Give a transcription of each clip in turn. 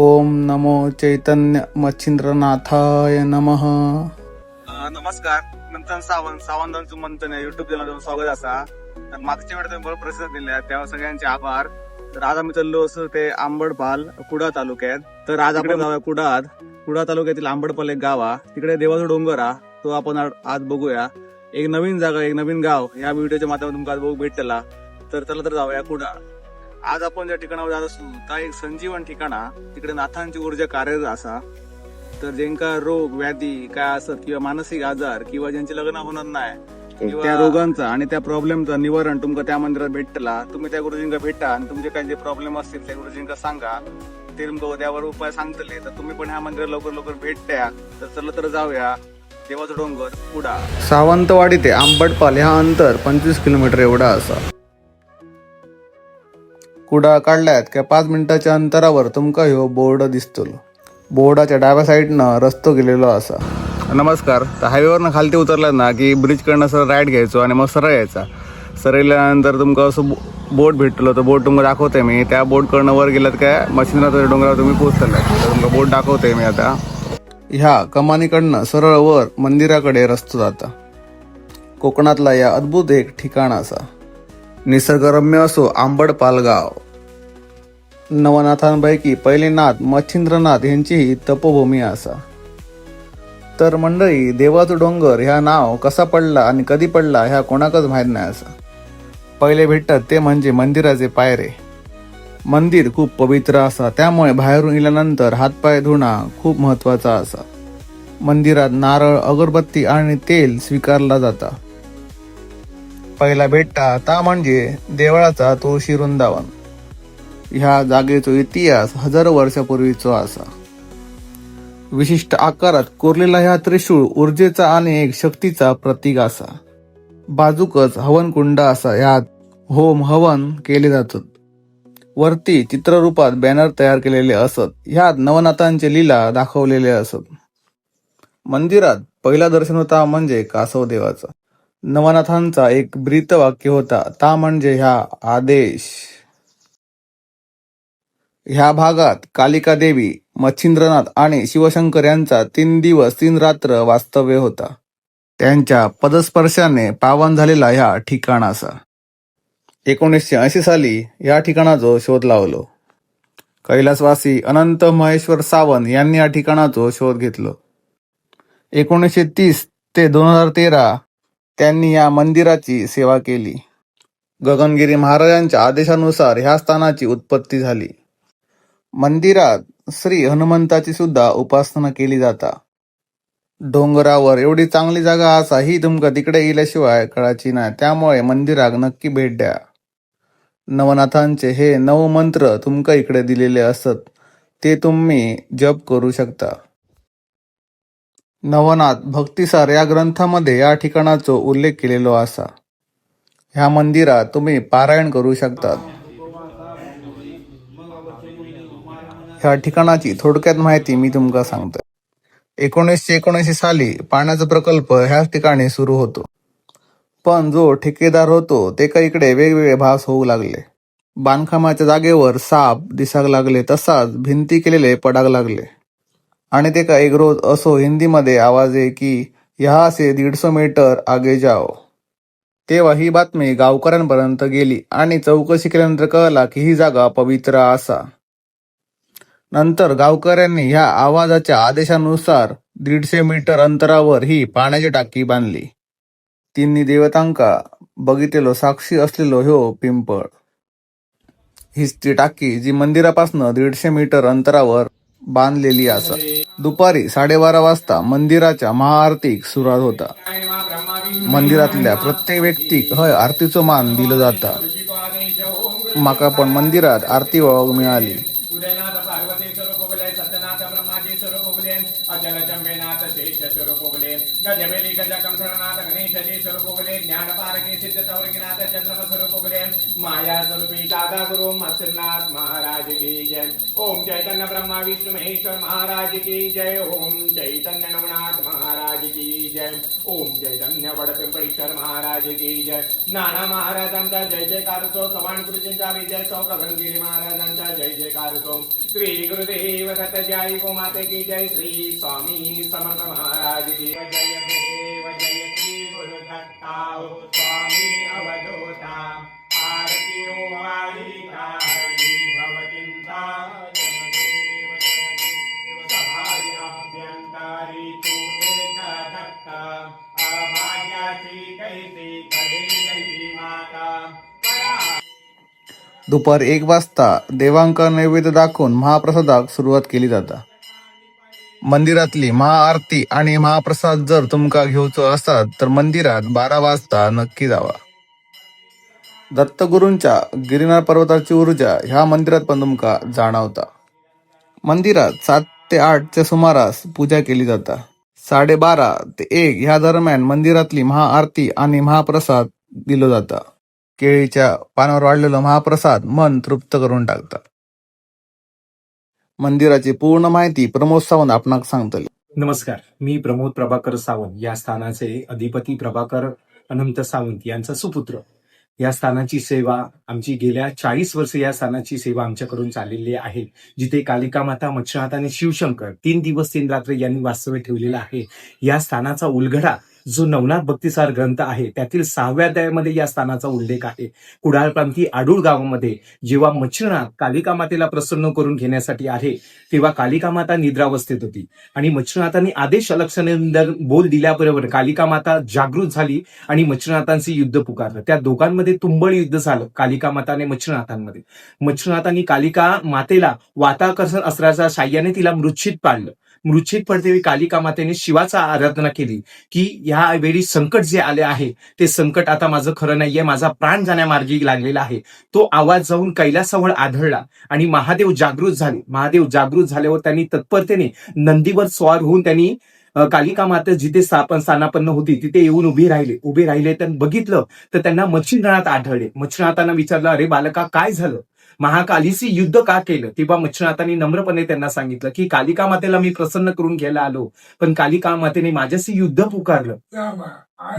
ओम नमो चैतन्य मच्छिंद्रनाथाय नमः. नमस्कार. नंतर सावंत सावंतांचं मंथन आहे युट्यूब चॅनल स्वागत असा. तर मागच्या वेळेस तुम्ही बरोबर प्रसिद्ध दिल्या तेव्हा सगळ्यांचे आभार. तर आज आम्ही चाललो असं ते आंबडपाल कुडा तालुक्यात. तर आज आपण जाऊया कुडात कुडा तालुक्यातील आंबडपाल एक गाव हा तिकडे देवाचा डोंगर हा तो आपण आज बघूया. एक नवीन जागा एक नवीन गाव या व्हिडिओच्या माध्यमातून तुमका आज बघू भेटलेला. तर चला तर जाऊया कुडा आज आपण ज्या ठिकाणावर जात असू त्या एक संजीवन ठिकाणा तिकडे नाथांची ऊर्जा कार्यरत असा. तर ज्यांका रोग व्याधी काय असत किंवा मानसिक आजार किंवा ज्यांचे लग्न होणार नाही किंवा त्या रोगांचा आणि त्या प्रॉब्लेमचं निवारण तुमका त्या मंदिरात भेटला तुम्ही त्या गुरुजींका भेटा आणि तुमचे काही जे प्रॉब्लेम असतील त्या गुरुजींका सांगा. ते तुमका त्यावर उपाय सांगतले तर तुम्ही पण ह्या मंदिरात लवकर लवकर भेट द्या. तर चला तर जाऊया. देवाचा डोंगर पुढा. सावंतवाडी ते आंबटपाल ह्या अंतर पंचवीस किलोमीटर एवढा असा. कुडा काढल्यात काय पाच मिनटाच्या अंतरावर तुमका ह्यो बोर्ड दिसतलो. बोर्डाच्या डाव्या साईडनं रस्तो गेलेलो असा. नमस्कार. तर हायवेवरनं खालती उतरलात ना की ब्रिजकडनं सर राईट घ्यायचो आणि मग सरळ यायचा. सरळल्यानंतर तुमका असं बोट भेटलो तर बोट तुमका दाखवते मी. त्या बोटकडनं वर गेलात काय? मच्छिंद्राच्या डोंगरावर तुम्ही पोहोचतलात तर बोट दाखवते मी आता. ह्या कमानीकडनं सरळ वर मंदिराकडे रस्तो जाता. कोकणातला या अद्भुत एक ठिकाण असा. निसर्गरम्य असो आंबड पालगाव. नवनाथांपैकी पहिले नाथ मच्छिंद्रनाथ यांचीही तपोभूमी असा तर मंडळी देवाचं डोंगर ह्या नाव कसा पडला आणि कधी पडला ह्या कोणाकच माहीत नाही असं पहिले भेटतात ते म्हणजे मंदिराचे पायरे. मंदिर खूप पवित्र असा त्यामुळे बाहेरून गेल्यानंतर हातपाय धुणं खूप महत्त्वाचा असा मंदिरात नारळ अगरबत्ती आणि तेल स्वीकारला जाता. पहिला भेटता ता म्हणजे देवळाचा तुळशी वृंदावन ह्या जागेचो इतिहास हजारो वर्षापूर्वीचो असा. विशिष्ट आकारात कोरलेला ह्या त्रिशूळ ऊर्जेचा आणि एक शक्तीचा प्रतीक असा. बाजूकच हवनकुंड असा ह्यात होम हवन केले जातात. वरती चित्ररूपात बॅनर तयार केलेले असत. ह्यात नवनाथांचे लीला दाखवलेले असत. मंदिरात पहिला दर्शन होता म्हणजे कासव देवाचा नवनाथांचा एक ब्रीत वाक्य होता ता म्हणजे ह्या आदेश. ह्या भागात कालिका देवी मच्छिंद्रनाथ आणि शिवशंकर यांचा तीन दिवस तीन रात्र वास्तव्य होता. त्यांच्या पदस्पर्शाने पावन झालेला ह्या ठिकाणाचा. एकोणीसशे ऐंशी साली या ठिकाणाचा शोध लावलो. कैलासवासी अनंत महेश्वर सावंत यांनी या ठिकाणाचो शोध घेतलो. एकोणीसशे तीस ते दोन हजार तेरा त्यांनी या मंदिराची सेवा केली. गगनगिरी महाराजांच्या आदेशानुसार ह्या स्थानाची उत्पत्ती झाली. मंदिरात श्री हनुमंताची सुद्धा उपासना केली जाता. डोंगरावर एवढी चांगली जागा असा ही तुमका तिकडे गेल्याशिवाय कळाची नाही त्यामुळे मंदिराक नक्की भेट द्या. नवनाथांचे हे नऊ मंत्र तुमका इकडे दिलेले असत ते तुम्ही जप करू शकता. नवनाथ भक्तिसार या ग्रंथामध्ये या ठिकाणाचो उल्लेख केलेलो असा ह्या मंदिरात तुम्ही पारायण करू शकतात. ह्या ठिकाणाची थोडक्यात माहिती मी तुमका सांगतो एकोणीसशे एकोणऐंशी साली पाण्याचा प्रकल्प ह्याच ठिकाणी सुरू होतो. पण जो ठेकेदार होतो ते काही इकडे वेगवेगळे भास होऊ लागले. बांधकामाच्या जागेवर साप दिसाक लागले तसाच भिंती केलेले पडाक लागले. आणि ते का एक रोज असो हिंदीमध्ये आवाज आहे की ह्या से दीडशे मीटर आगे जाओ. तेव्हा ही बातमी गावकऱ्यांपर्यंत गेली आणि चौकशी केल्यानंतर कळला की ही जागा पवित्र असा. नंतर गावकऱ्यांनी ह्या आवाजाच्या आदेशानुसार दीडशे मीटर अंतरावर ही पाण्याची टाकी बांधली. तिन्ही देवतांका बघितलेलो साक्षी असलेलो ह्यो पिंपळ. हीच ती टाकी जी मंदिरापासून दीडशे मीटर अंतरावर बांधलेली असा. दुपारी साडेबारा वाजता मंदिराच्या महाआरतीक सुरुवात होता. मंदिरातल्या प्रत्येक व्यक्तीक हय आरतीचो मान दिलं जाता. म्हाका पण मंदिरात आरती वळख मिळाली. जय स्वरूपले ज्ञानपारके सिद्ध चौरंगनाथ चंद्रम स्वरूपले माया स्वरूपी दादा गुरु मत्स्यनाथ महाराज की जय। ओम चैतन्य ब्रह्मा विष्णु महेश्वर महाराज की जय। ओम चैतन्य नवनाथ महाराज की जय। ओम चैतन्य वडपिंपळीश्वर महाराज की जय। नाना महाराजांचा जय जयकार असो चव्हाण गुरुजींचा विजय सो प्रभंगिरी महाराजांचा जय जयकार असो श्री गुरुदेव दत्त जय गोमाते की जय। श्री स्वामी समर्थ महाराज की जय। देव जय श्री स्वामी अवधूता। आरती वारी कारणी भवचिंता सहाय अभ्यंतरी तू एक दत्त अभाग्याची कैसी कडे गई माता। दुपार एक वाजता देवांकर नैवेद्य दाखवून महाप्रसादाक सुरुवात केली जाता। मंदिरातली महाआरती आणि महाप्रसाद जर तुमका घेऊचो असतात तर मंदिरात बारा वाजता नक्की जावा. दत्तगुरूंच्या गिरिनार पर्वताची ऊर्जा ह्या मंदिरात पण तुमका जाणवता. मंदिरात सात ते आठच्या सुमारास पूजा केली जाता. साडेबारा ते एक ह्या दरम्यान मंदिरातली महाआरती आणि महाप्रसाद दिलो जाता. केळीच्या पानावर वाढलेला महाप्रसाद मन तृप्त करून टाकतात मंदिराची पूर्ण माहिती प्रमोद सावंत आपणाक सांगतले. नमस्कार. मी प्रमोद प्रभाकर सावंत. या स्थानाचे अधिपती प्रभाकर अनंत सावंत यांचा सुपुत्र. या स्थानाची सेवा आमची गेल्या चाळीस वर्ष या स्थानाची सेवा आमच्याकडून चाललेली आहे जिथे कालिका माता मच्छनाथ आणि शिवशंकर तीन दिवस तीन रात्र यांनी वास्तव्य ठेवलेलं आहे. या स्थानाचा उलगडा जो नवनाथ भक्तिसार ग्रंथ आहे त्यातील सहाव्या अध्यायामध्ये या स्थानाचा उल्लेख आहे. कुडाळ प्रांती आडूळ गावामध्ये जेव्हा मच्छिनाथ कालिका मातेला प्रसन्न करून घेण्यासाठी आले तेव्हा कालिका माता निद्रावस्थेत होती. आणि मच्छिनाथांनी आदेश अलक्षणेंदर बोल दिल्याबरोबर कालिका माता जागृत झाली आणि मच्छिनाथांचे युद्ध पुकारलं. त्या दोघांमध्ये तुंबळ युद्ध झालं कालिका माताने आणि मच्छिनाथांनी कालिका मातेला वाताकर्षण अस्त्राच्या साह्याने तिला मृच्छित पाडलं. मृच्छिक पडदेवी कालिका मातेने शिवाचा आराधना केली. की ह्या वेळी संकट जे आले आहे ते संकट आता माझं खरं नाहीये माझा प्राण जाण्यामार्गी लागलेला आहे. तो आवाज जाऊन कैलासावर आढळला आणि महादेव जागृत झाले. महादेव जागृत झाल्यावर त्यांनी तत्परतेने नंदीवर स्वार होऊन त्यांनी कालिका माता जिथे स्थापन स्थानापन्न होती तिथे येऊन उभी राहिले. उभे राहिले तर बघितलं तर त्यांना मच्छिंद्रनाथ आढळले. मच्छिनाथांना विचारलं अरे बालका काय झालं? महाकालीशी युद्ध का केलं? तेव्हा मच्छिनाथांनी नम्रपणे त्यांना सांगितलं की कालिका मातेला मी प्रसन्न करून घ्यायला आलो पण कालिका मातेने माझ्याशी युद्ध पुकारलं.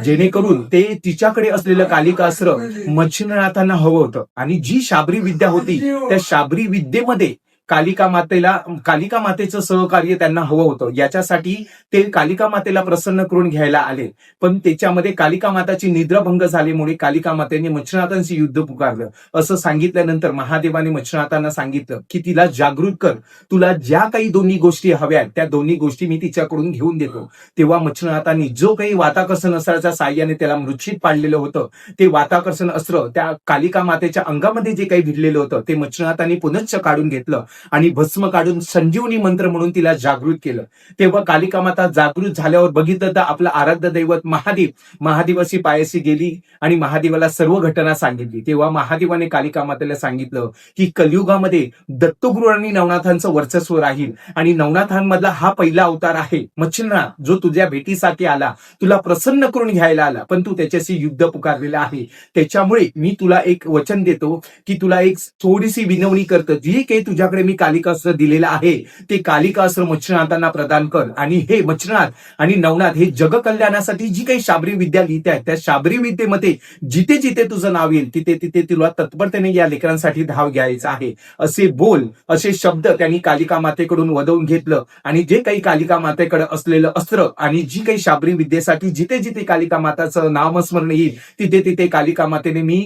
जेणेकरून ते तिच्याकडे असलेलं कालिकास्त्र मच्छिंद्रनाथांना हवं होतं. आणि जी शाबरी विद्या होती त्या शाबरी विद्येमध्ये कालिका मातेला कालिका मातेचं सहकार्य त्यांना हवं होतं. याच्यासाठी ते कालिका मातेला प्रसन्न करून घ्यायला आले. पण त्याच्यामध्ये कालिका माताची निद्राभंग झाल्यामुळे कालिका मातेने मच्छनाथांशी युद्ध पुकारलं. असं सांगितल्यानंतर महादेवाने मच्छनाथांना सांगितलं की तिला जागृत कर. तुला ज्या काही दोन्ही गोष्टी हव्या त्या दोन्ही गोष्टी मी तिच्याकडून घेऊन देतो. तेव्हा मच्छनाथांनी जो काही वाताकर्षण अस्त्राच्या साह्याने त्याला मृच्छित पाडलेलं होतं. ते वाताकर्षण अस्त्र त्या कालिका मातेच्या अंगामध्ये जे काही भिडलेलं होतं ते मच्छनाथांनी पुनश्च काढून घेतलं. आणि भस्म काढून संजीवनी मंत्र म्हणून तिला जागृत केलं. तेव्हा कालिका माता जागृत झाल्यावर बघितलं तर आपलं आराध्य दैवत महादेव महादेवाशी पायाशी गेली आणि महादेवाला सर्व घटना सांगितली. तेव्हा महादेवाने कालिका मातेला सांगितलं की कलियुगामध्ये दत्तगुरु आणि नवनाथांचं वर्चस्व राहील आणि नवनाथांमधला हा पहिला अवतार आहे. मच्छिंद्रा जो तुझ्या भेटीसाठी आला तुला प्रसन्न करून घ्यायला आला पण तू त्याच्याशी युद्ध पुकारलेलं आहे. त्याच्यामुळे मी तुला एक वचन देतो की तुला एक थोडीशी विनवणी करतो. जी काही तुझ्याकडे मी कालिकास्त्र दिलेलं आहे ते कालिकास्त्र मच्छनाथांना प्रदान कर. आणि हे मच्छनाथ आणि नवनाथ हे जगकल्याणासाठी जी काही शाबरी विद्या लिहित आहेत त्या शाबरी विद्येमध्ये जिथे जिथे तुझं नाव येईल तिथे तिथे तुला तत्परतेने या लेकरांसाठी धाव घ्यायचा आहे. असे बोल असे शब्द त्यांनी कालिका मातेकडून वदवून घेतलं. आणि जे काही कालिका मातेकडे असलेलं अस्त्र आणि जी काही शाबरी विद्येसाठी जिथे जिथे कालिका माताचं नामस्मरण येईल तिथे तिथे कालिका मातेने मी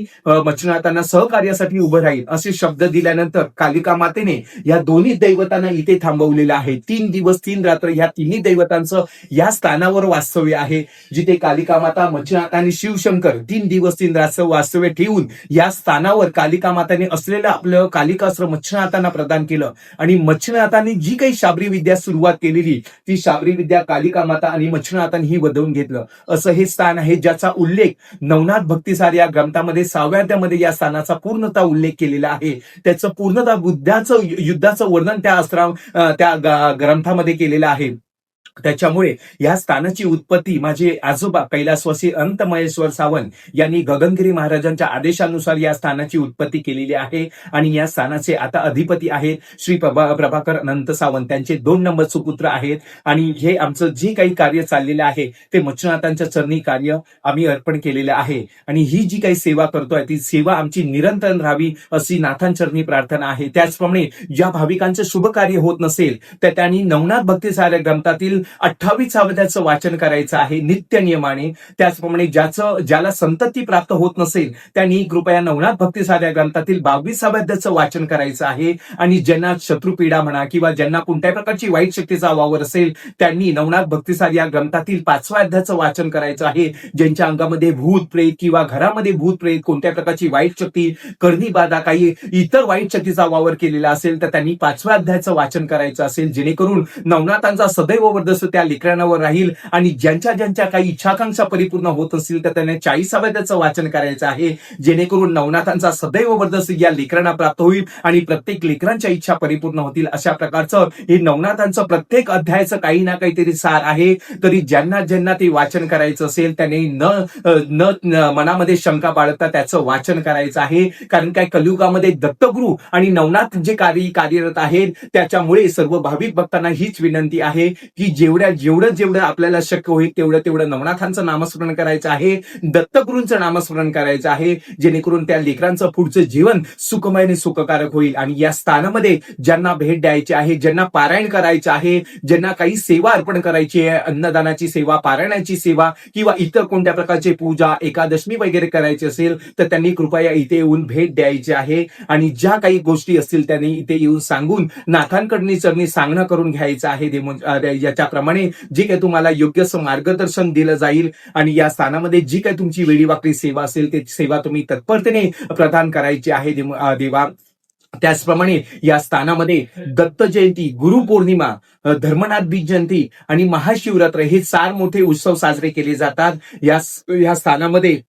मच्छनाथांना सहकार्यासाठी उभं राहील. असे शब्द दिल्यानंतर कालिका मातेने या दोन्ही दैवतांना इथे थांबवलेलं आहे. तीन दिवस तीन रात्र या तिन्ही दैवतांचं या स्थानावर वास्तव्य आहे जिथे कालिका माता मच्छिनाथ आणि शिवशंकर तीन दिवस तीन रात्र वास्तव्य ठेवून या स्थानावर कालिका माताने असलेलं आपलं कालिकास्त्र मच्छिनाथांना प्रदान केलं. आणि मच्छिनाथांनी जी काही शाबरी विद्या सुरुवात केलेली ती शाबरी विद्या कालिका माता आणि मच्छिनाथांनी ही वधवून घेतलं. असं हे स्थान आहे ज्याचा उल्लेख नवनाथ भक्तिसार या ग्रंथामध्ये सहाव्याध्यामध्ये या स्थानाचा पूर्णतः उल्लेख केलेला आहे. त्याचं पूर्णतः बुद्धाचं युद्धाचं वर्णन त्या अस्त्रा त्या ग्रंथामध्ये केलेलं आहे. त्याच्यामुळे या स्थानाची उत्पत्ती माझे आजोबा कैलासवासी अनंत महेश्वर सावंत यांनी गगनगिरी महाराजांच्या आदेशानुसार या स्थानाची उत्पत्ती केलेली आहे. आणि या स्थानाचे आता अधिपती आहेत श्री प्रभा प्रभाकर अनंत सावंत. त्यांचे दोन नंबर सुपुत्र आहेत. आणि हे आमचं जे काही कार्य चाललेलं आहे ते मच्छनाथांच्या चरणी कार्य आम्ही अर्पण केलेलं आहे. आणि ही जी काही सेवा करतोय ती सेवा आमची निरंतर राहावी अशी नाथांचरणी प्रार्थना आहे. त्याचप्रमाणे ज्या भाविकांचं शुभ कार्य होत नसेल तर त्यांनी नवनाथ भक्ती साऱ्या ग्रंथातील अठ्ठावीस अवध्याचं वाचन करायचं आहे नित्य नियमाने. त्याचप्रमाणे ज्याचं ज्याला संतती प्राप्त होत नसेल त्यांनी कृपया नवनाथ भक्ती साध्या ग्रंथातील बावीस अवध्याचं वाचन करायचं आहे. आणि ज्यांना शत्रुपीडा म्हणा किंवा ज्यांना कोणत्याही प्रकारची वाईट शक्तीचा वावर असेल त्यांनी नवनाथ भक्तिसार या ग्रंथातील पाचव्या अध्याचं वाचन करायचं आहे. ज्यांच्या अंगामध्ये भूत प्रेत किंवा घरामध्ये भूत प्रेत कोणत्या प्रकारची वाईट शक्ती करणी बाधा काही इतर वाईट शक्तीचा वावर केलेला असेल तर त्यांनी पाचव्या अध्यायाचं वाचन करायचं असेल. जेणेकरून नवनाथांचा सदैव जसं त्या लेकरांवर राहील आणि ज्यांच्या ज्यांच्या काही इच्छाकांक्षा परिपूर्ण होत असतील तर त्यांनी चाळीसाव्या त्याचं वाचन करायचं आहे. जेणेकरून नवनाथांचा सदैव वर्धस या लेकरांना प्राप्त होईल आणि प्रत्येक लेकरांच्या इच्छा परिपूर्ण होतील अशा प्रकारचं हे नवनाथांचं प्रत्येक अध्यायाचं काही ना काहीतरी सार आहे. तरी ज्यांना ज्यांना ते वाचन करायचं असेल त्यांनी न न न- मनामध्ये शंका बाळगता त्याचं वाचन करायचं आहे. कारण काय कलियुगामध्ये दत्तगुरु आणि नवनाथ जे कार्य कार्यरत आहेत त्याच्यामुळे सर्व भाविक भक्तांना हीच विनंती आहे की जेवढ्या जेवढं जेवढं आपल्याला शक्य होईल तेवढं तेवढं नवनाथांचं नामस्मरण करायचं आहे दत्तगुरूंचं नामस्मरण करायचं आहे जेणेकरून त्या लेकरांचं पुढचं जीवन सुखमय आणि सुखकारक होईल. आणि या स्थानामध्ये ज्यांना भेट द्यायची आहे ज्यांना पारायण करायचं आहे ज्यांना काही सेवा अर्पण करायची आहे अन्नदानाची सेवा पारायणाची सेवा किंवा इतर कोणत्या प्रकारची पूजा एकादशमी वगैरे करायची असेल तर त्यांनी कृपया इथे येऊन भेट द्यायची आहे. आणि ज्या काही गोष्टी असतील त्यांनी इथे येऊन सांगून नाथांकडनी चरणी सांगणं करून घ्यायचं आहे याच्या त्याप्रमाणे जे काही तुम्हाला योग्य असं मार्गदर्शन दिलं जाईल आणि या स्थानामध्ये जी काही तुमची वेळीवाकडी सेवा असेल ते सेवा तुम्ही तत्परतेने प्रदान करायची आहे देवा त्याचप्रमाणे या स्थानामध्ये दत्त जयंती गुरुपौर्णिमा धर्मनाथ बीज जयंती आणि महाशिवरात्र हे चार मोठे उत्सव साजरे केले जातात. या या स्थानामध्ये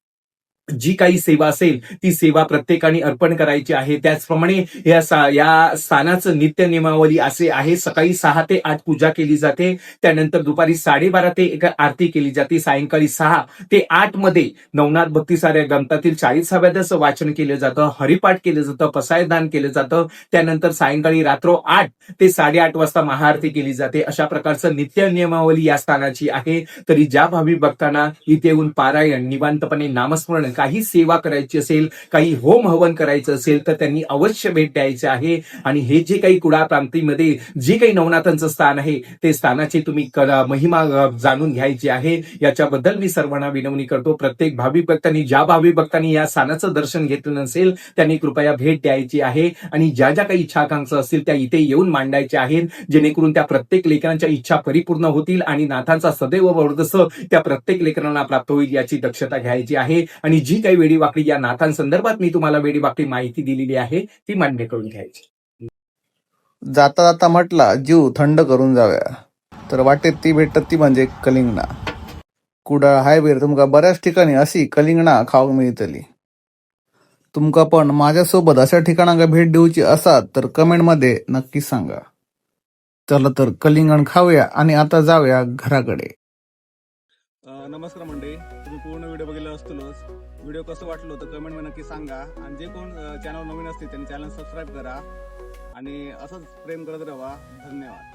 जी काही सेवा असेल ती सेवा प्रत्येकाने अर्पण करायची आहे. त्याचप्रमाणे या सा- या स्थानाचं नित्य नियमावली असे आहे. सकाळी सहा ते आठ पूजा केली जाते. त्यानंतर दुपारी साडेबारा ते एक आरती केली जाते. सायंकाळी सहा ते आठमध्ये नवनाथ भक्ती साऱ्या ग्रंथातील चाळीसाव्याचं वाचन केलं जातं. हरिपाठ केलं जातं. पसायदान केलं जातं. त्यानंतर सायंकाळी रात्र आठ ते साडेआठ वाजता महाआरती केली जाते. अशा प्रकारचं नित्य नियमावली या स्थानाची आहे. तरी ज्या भावी भक्तांना इथे येऊन पारायण निवांतपणे नामस्मरण काही सेवा करायची असेल काही होम हवन करायचं असेल तर त्यांनी अवश्य भेट द्यायची आहे. आणि हे जे काही कुडा प्रांतीमध्ये जे काही नवनाथांचं स्थान आहे ते स्थानाची तुम्ही महिमा जाणून घ्यायची आहे. याच्याबद्दल मी सर्वांना विनवणी करतो. प्रत्येक भाविक भक्तांनी ज्या भाविक भक्तांनी या स्थानाचं दर्शन घेतलं नसेल त्यांनी कृपया भेट द्यायची आहे. आणि ज्या ज्या काही इच्छाकांक्षा असतील त्या इथे येऊन मांडायच्या आहेत. जेणेकरून त्या प्रत्येक लेकरांच्या इच्छा परिपूर्ण होतील आणि नाथांचा सदैव वर्धस त्या प्रत्येक लेकरांना प्राप्त होईल याची दक्षता घ्यायची आहे. आणि जी काही वेडी वाकडी या नाथांसंदर्भात मी तुम्हाला वेडी वाकडी माहिती दिलेली आहे ती मान्य करून घ्यायची. जाता जाता म्हटला जीव थंड करून जाव्या तर वाटेत ती भेटत ती म्हणजे कलिंगणा कुडाळ हायवेर तुमका बऱ्याच ठिकाणी अशी कलिंगणा खाऊक मिळतली. तुमका पण माझ्यासोबत अशा ठिकाणांका भेट देऊची असात तर कमेंटमध्ये नक्की सांगा. चला तर कलिंगण खाऊया आणि आता जाऊया घराकडे. नमस्कार मंडळी. तुम्ही पूर्ण व्हिडिओ बघितला असतोच. व्हिडिओ कसं वाटलं होतं कमेंटमध्ये नक्की सांगा. आणि जे कोण चॅनल नवीन असतील त्यांनी चॅनल सबस्क्राईब करा. आणि असंच प्रेम करत राहा. धन्यवाद.